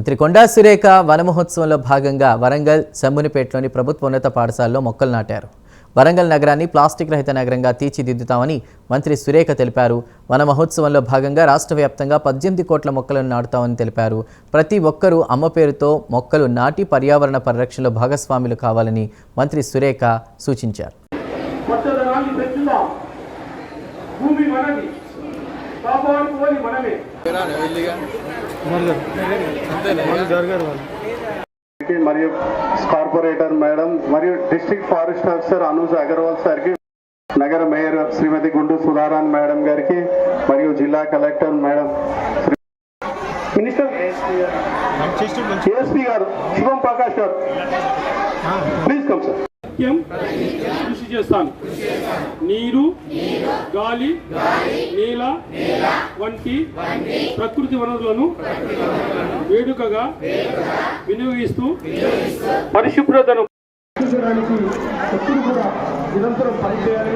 మంత్రి కొండా సురేఖ వన మహోత్సవంలో భాగంగా వరంగల్ శంభునిపేటలోని ప్రభుత్వ ఉన్నత పాఠశాలలో మొక్కలు నాటారు. వరంగల్ నగరాన్ని ప్లాస్టిక్ రహిత నగరంగా తీర్చిదిద్దుతామని మంత్రి సురేఖ తెలిపారు. వన మహోత్సవంలో భాగంగా రాష్ట్ర వ్యాప్తంగా పద్దెనిమిది కోట్ల మొక్కలను నాటుతామని తెలిపారు. ప్రతి ఒక్కరూ అమ్మ పేరుతో మొక్కలు నాటి పర్యావరణ పరిరక్షణలో భాగస్వాములు కావాలని మంత్రి సురేఖ సూచించారు. భూమి మనది. కాపాడుకోవాలి మనమే. కి మరియు కార్పొరేటర్ మేడం మరియు district forest officer Anuj Agarwal సార్కి నగర మేయర్ శ్రీమతి గుండు సుధారాన్ మేడం గారికి మరియు జిల్లా collector madam Shri minister ASP గారు శివం ప్రకాష్ గారు. ప్లీజ్ కమ్ సార్ నిత్యం కృషి చేస్తాను. నీరు గాలి నేల వంటి ప్రకృతి వనరులను వేడుకగా వినియోగిస్తూ పరిశుభ్రతను నిరంతరం పనిచేయాలి.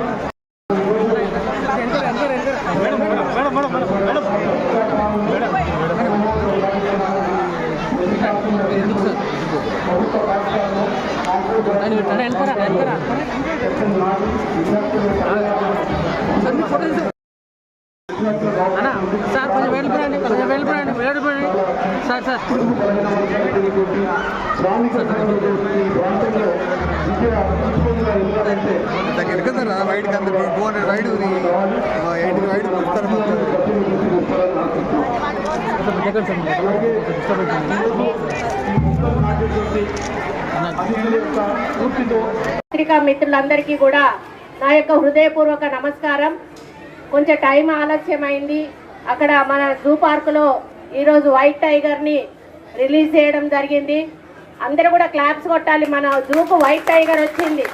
అన్న సార్ కొంచెం వెళ్ళిపోయండి కొంచెం వెళ్ళిపోయండి వెళ్ళిపోయండి సార్ సార్ ఎక్కడరా వైడ్ కంద two hundred wide eighty wide ఇస్తారు పత్రికా మిత్రులందరికీ కూడా నా యొక్క హృదయపూర్వక నమస్కారం. కొంచెం టైం ఆలస్యమైంది. అక్కడ మన జూ పార్కులో ఈరోజు వైట్ టైగర్ని రిలీజ్ చేయడం జరిగింది. అందరూ కూడా క్లాప్స్ కొట్టాలి. మన జూకు వైట్ టైగర్ వచ్చింది.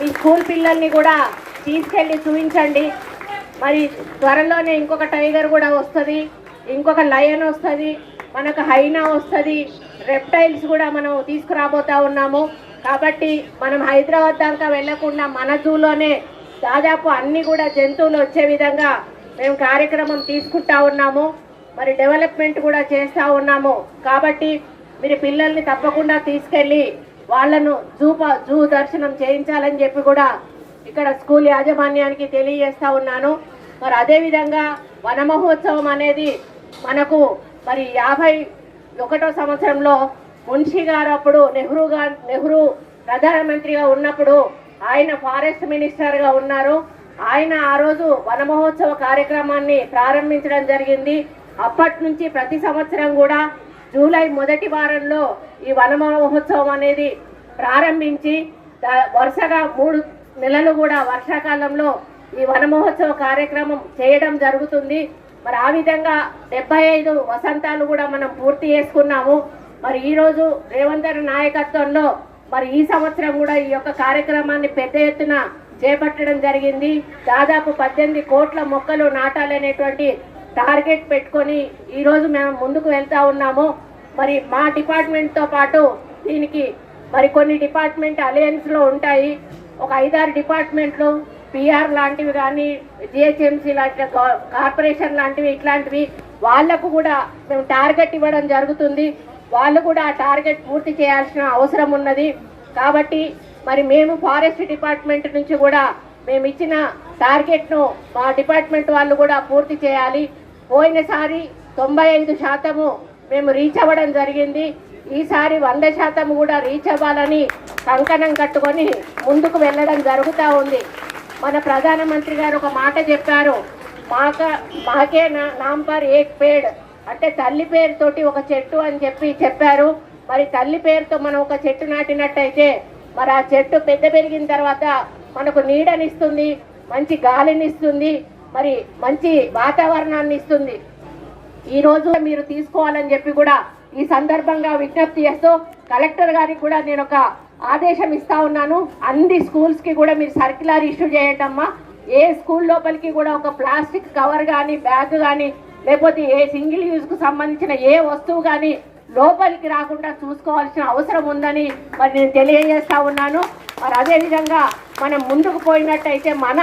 మీ స్కూల్ పిల్లల్ని కూడా తీసుకెళ్ళి చూపించండి. మరి త్వరలోనే ఇంకొక టైగర్ కూడా వస్తుంది. ఇంకొక లయన్ వస్తుంది. మనకు హైనా వస్తుంది. రెప్టైల్స్ కూడా మనం తీసుకురాబోతా ఉన్నాము. కాబట్టి మనం హైదరాబాద్ దాకా వెళ్ళకుండా మన జూలోనే దాదాపు అన్ని కూడా జంతువులు వచ్చే విధంగా మేము కార్యక్రమం తీసుకుంటా ఉన్నాము. మరి డెవలప్మెంట్ కూడా చేస్తూ ఉన్నాము. కాబట్టి మీరు పిల్లల్ని తప్పకుండా తీసుకెళ్ళి వాళ్ళను జూ ప- జూ దర్శనం చేయించాలని చెప్పి కూడా ఇక్కడ స్కూల్ యాజమాన్యానికి తెలియజేస్తా ఉన్నాను. మరి అదేవిధంగా వన మహోత్సవం అనేది మనకు మరి యాభై ఒకటో సంవత్సరంలో మున్షి గారు అప్పుడు నెహ్రూ గారు నెహ్రూ ప్రధానమంత్రిగా ఉన్నప్పుడు ఆయన ఫారెస్ట్ మినిస్టర్గా ఉన్నారు. ఆయన ఆ రోజు వన మహోత్సవ కార్యక్రమాన్ని ప్రారంభించడం జరిగింది. అప్పటి నుంచి ప్రతి సంవత్సరం కూడా జూలై మొదటి వారంలో ఈ వన మహోత్సవం అనేది ప్రారంభించి వరుసగా మూడు నెలలు కూడా వర్షాకాలంలో ఈ వన మహోత్సవ కార్యక్రమం చేయడం జరుగుతుంది. మరి ఆ విధంగా డెబ్బై ఐదు వసంతాలు కూడా మనం పూర్తి చేసుకున్నాము. మరి ఈరోజు రేవంత్ నాయకత్వంలో మరి ఈ సంవత్సరం కూడా ఈ యొక్క కార్యక్రమాన్ని పెద్ద ఎత్తున చేపట్టడం జరిగింది. దాదాపు పద్దెనిమిది కోట్ల మొక్కలు నాటాలనేటువంటి టార్గెట్ పెట్టుకొని ఈరోజు మేము ముందుకు వెళ్తా ఉన్నాము. మరి మా డిపార్ట్మెంట్తో పాటు దీనికి మరి కొన్ని డిపార్ట్మెంట్ అలయన్స్లో ఉంటాయి. ఒక ఐదారు డిపార్ట్మెంట్లు పిఆర్ లాంటివి కానీ జిహెచ్ఎంసీ లాంటి కా- కార్పొరేషన్ లాంటివి ఇట్లాంటివి వాళ్ళకు కూడా మేము టార్గెట్ ఇవ్వడం జరుగుతుంది. వాళ్ళు కూడా ఆ టార్గెట్ పూర్తి చేయాల్సిన అవసరం ఉన్నది. కాబట్టి మరి మేము ఫారెస్ట్ డిపార్ట్మెంట్ నుంచి కూడా మేము ఇచ్చిన టార్గెట్ను మా డిపార్ట్మెంట్ వాళ్ళు కూడా పూర్తి చేయాలి. పోయినసారి తొంభై ఐదు శాతము మేము రీచ్ అవ్వడం జరిగింది. ఈసారి వంద శాతం కూడా రీచ్ అవ్వాలని కంకణం కట్టుకొని ముందుకు వెళ్ళడం జరుగుతూ ఉంది. మన ప్రధానమంత్రి గారు ఒక మాట చెప్పారు. మాక మాకే నా- ఏక్ పేడ్. అంటే తల్లి పేరుతోటి ఒక చెట్టు అని చెప్పి చెప్పారు. మరి తల్లి పేరుతో మనం ఒక చెట్టు నాటినట్టయితే మరి ఆ చెట్టు పెద్ద పెరిగిన తర్వాత మనకు నీడనిస్తుంది మంచి గాలినిస్తుంది మరి మంచి వాతావరణాన్ని ఇస్తుంది. ఈ మీరు తీసుకోవాలని చెప్పి కూడా ఈ సందర్భంగా విజ్ఞప్తి చేస్తూ కలెక్టర్ గారికి కూడా నేను ఒక ఆదేశం ఇస్తా ఉన్నాను. అన్ని స్కూల్స్కి కూడా మీరు సర్క్యులర్ ఇష్యూ చేయటమ్మా ఏ స్కూల్ లోపలికి కూడా ఒక ప్లాస్టిక్ కవర్ కానీ బ్యాగ్ కానీ లేకపోతే ఏ సింగిల్ యూజ్కు సంబంధించిన ఏ వస్తువు కానీ లోపలికి రాకుండా చూసుకోవాల్సిన అవసరం ఉందని మరి నేను తెలియజేస్తా ఉన్నాను. మరి అదేవిధంగా మనం ముందుకు పోయినట్టయితే మన